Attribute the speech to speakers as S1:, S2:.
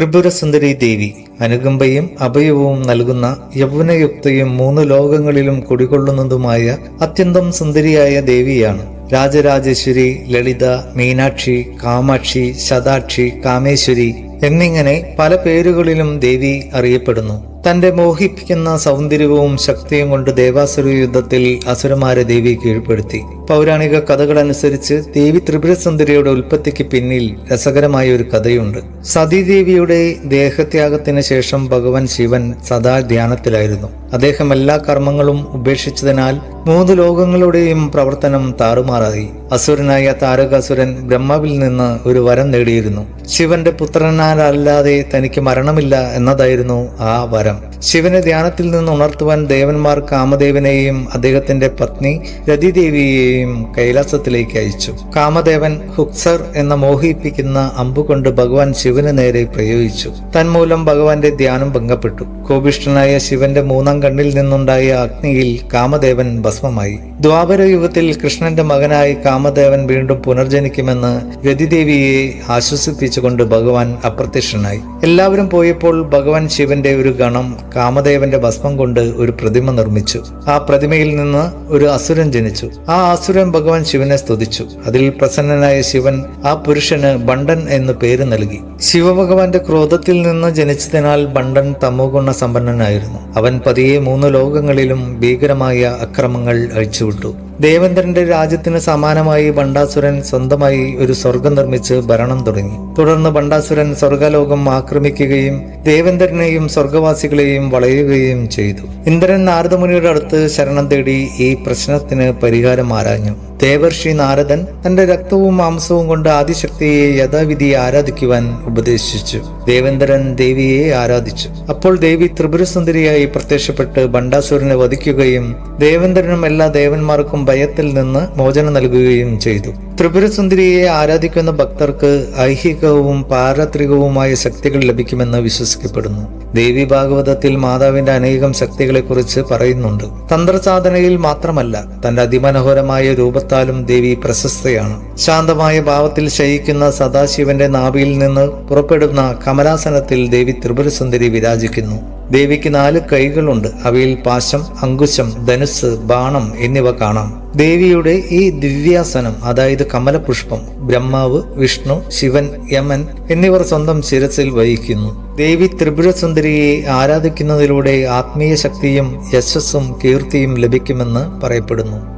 S1: ത്രിപുരസുന്ദരി ദേവി അനുകമ്പയും അഭയവും നൽകുന്ന യൗവനയുക്തയും മൂന്ന് ലോകങ്ങളിലും കുടികൊള്ളുന്നതുമായ അത്യന്തം സുന്ദരിയായ ദേവിയാണ്. രാജരാജേശ്വരി ലളിത മീനാക്ഷി കാമാക്ഷി ശതാക്ഷി കാമേശ്വരി എന്നിങ്ങനെ പല പേരുകളിലും ദേവി അറിയപ്പെടുന്നു. തന്റെ മോഹിപ്പിക്കുന്ന സൗന്ദര്യവും ശക്തിയും കൊണ്ട് ദേവാസുര യുദ്ധത്തിൽ അസുരമാരെ ദേവി കീഴ്പ്പെടുത്തി. പൗരാണിക കഥകളനുസരിച്ച് ദേവി ത്രിപുരസുന്ദരിയുടെ ഉൽപ്പത്തിക്ക് പിന്നിൽ രസകരമായ ഒരു കഥയുണ്ട്. സതീദേവിയുടെ ദേഹത്യാഗത്തിന് ശേഷം ഭഗവാൻ ശിവൻ സദാ ധ്യാനത്തിലായിരുന്നു. അദ്ദേഹം എല്ലാ കർമ്മങ്ങളും ഉപേക്ഷിച്ചതിനാൽ മൂന്ന് ലോകങ്ങളുടെയും പ്രവർത്തനം താറുമാറായി. അസുരനായ താരകാസുരൻ ബ്രഹ്മാവിൽ നിന്ന് ഒരു വരം നേടിയിരുന്നു. ശിവന്റെ പുത്രനാലല്ലാതെ തനിക്ക് മരണമില്ല എന്നതായിരുന്നു ആ വരം. Instagram. ശിവനെ ധ്യാനത്തിൽ നിന്ന് ഉണർത്തുവാൻ ദേവന്മാർ കാമദേവനെയും അദ്ദേഹത്തിന്റെ പത്നി രതിദേവിയെയും കൈലാസത്തിലേക്ക് അയച്ചു. കാമദേവൻ ഹുക്സർ എന്ന മോഹിപ്പിക്കുന്ന അമ്പുകൊണ്ട് ഭഗവാൻ ശിവന് നേരെ പ്രയോഗിച്ചു. തന്മൂലം ഭഗവാന്റെ ധ്യാനം ഭംഗപ്പെട്ടു. കോപിഷ്ഠനായ ശിവന്റെ മൂന്നാം കണ്ണിൽ നിന്നുണ്ടായ അഗ്നിയിൽ കാമദേവൻ ഭസ്മമായി. ദ്വാപര യുഗത്തിൽ കൃഷ്ണന്റെ മകനായി കാമദേവൻ വീണ്ടും പുനർജനിക്കുമെന്ന് രതിദേവിയെ ആശ്വസിപ്പിച്ചുകൊണ്ട് ഭഗവാൻ അപ്രത്യക്ഷനായി. എല്ലാവരും പോയപ്പോൾ ഭഗവാൻ ശിവന്റെ ഒരു ഗണം കാമദേവന്റെ ഭസ്മം കൊണ്ട് ഒരു പ്രതിമ നിർമ്മിച്ചു. ആ പ്രതിമയിൽ നിന്ന് ഒരു അസുരൻ ജനിച്ചു. ആ അസുരൻ ഭഗവാൻ ശിവനെ സ്തുതിച്ചു. അതിൽ പ്രസന്നനായ ശിവൻ ആ പുരുഷന് ബണ്ടൻ എന്ന് പേര് നൽകി. ശിവഭഗവാന്റെ ക്രോധത്തിൽ നിന്ന് ജനിച്ചതിനാൽ ബണ്ടൻ തമോഗുണ സമ്പന്നനായിരുന്നു. അവൻ പതിയെ മൂന്ന് ലോകങ്ങളിലും ഭീകരമായ അക്രമങ്ങൾ അഴിച്ചുവിട്ടു. ദേവേന്ദ്രന്റെ രാജ്യത്തിന് സമാനമായി ബണ്ടാസുരൻ സ്വന്തമായി ഒരു സ്വർഗം നിർമ്മിച്ച് ഭരണം തുടങ്ങി. തുടർന്ന് ബണ്ടാസുരൻ സ്വർഗലോകം ആക്രമിക്കുകയും ദേവേന്ദ്രനെയും സ്വർഗവാസികളെയും വളയുകയും ചെയ്തു. ഇന്ദ്രൻ നാരദമുനിയുടെ അടുത്ത് ശരണം തേടി ഈ പ്രശ്നത്തിന് പരിഹാരം ആരാഞ്ഞു. ദേവർഷി നാരദൻ തന്റെ രക്തവും മാംസവും കൊണ്ട് ആദിശക്തിയെ യഥാവിധി ആരാധിക്കുവാൻ ഉപദേശിച്ചു. ദേവേന്ദ്രൻ ദേവിയെ ആരാധിച്ചു. അപ്പോൾ ദേവി ത്രിപുരസുന്ദരിയായി പ്രത്യക്ഷപ്പെട്ട് ഭണ്ഡാസുരനെ വധിക്കുകയും ദേവേന്ദ്രനും എല്ലാ ദേവന്മാർക്കും ഭയത്തിൽ നിന്ന് മോചനം നൽകുകയും ചെയ്തു. ത്രിപുരസുന്ദരിയെ ആരാധിക്കുന്ന ഭക്തർക്ക് ഐഹികവും പാരത്രികവുമായ ശക്തികൾ ലഭിക്കുമെന്ന് വിശ്വസിക്കപ്പെടുന്നു. ദേവി ഭാഗവതത്തിൽ മാതാവിന്റെ അനേകം ശക്തികളെക്കുറിച്ച് പറയുന്നുണ്ട്. തന്ത്രസാധനയിൽ മാത്രമല്ല തന്റെ അതിമനോഹരമായ രൂപത്താലും ദേവി പ്രശസ്തയാണ്. ശാന്തമായ ഭാവത്തിൽ ശയിക്കുന്ന സദാശിവന്റെ നാഭിയിൽ നിന്ന് പുറപ്പെടുന്ന കമലാസനത്തിൽ ദേവി ത്രിപുരസുന്ദരി വിരാജിക്കുന്നു. ദേവിക്ക് നാല് കൈകളുണ്ട്. അവയിൽ പാശം അങ്കുശം ധനുസ് ബാണം എന്നിവ കാണാം. ദേവിയുടെ ഈ ദിവ്യാസനം അതായത് കമലപുഷ്പം ബ്രഹ്മാവ് വിഷ്ണു ശിവൻ യമൻ എന്നിവർ സ്വന്തം ശിരസിൽ വഹിക്കുന്നു. ദേവി ത്രിപുരസുന്ദരിയെ ആരാധിക്കുന്നതിലൂടെ ആത്മീയ ശക്തിയും യശസ്സും കീർത്തിയും ലഭിക്കുമെന്ന് പറയപ്പെടുന്നു.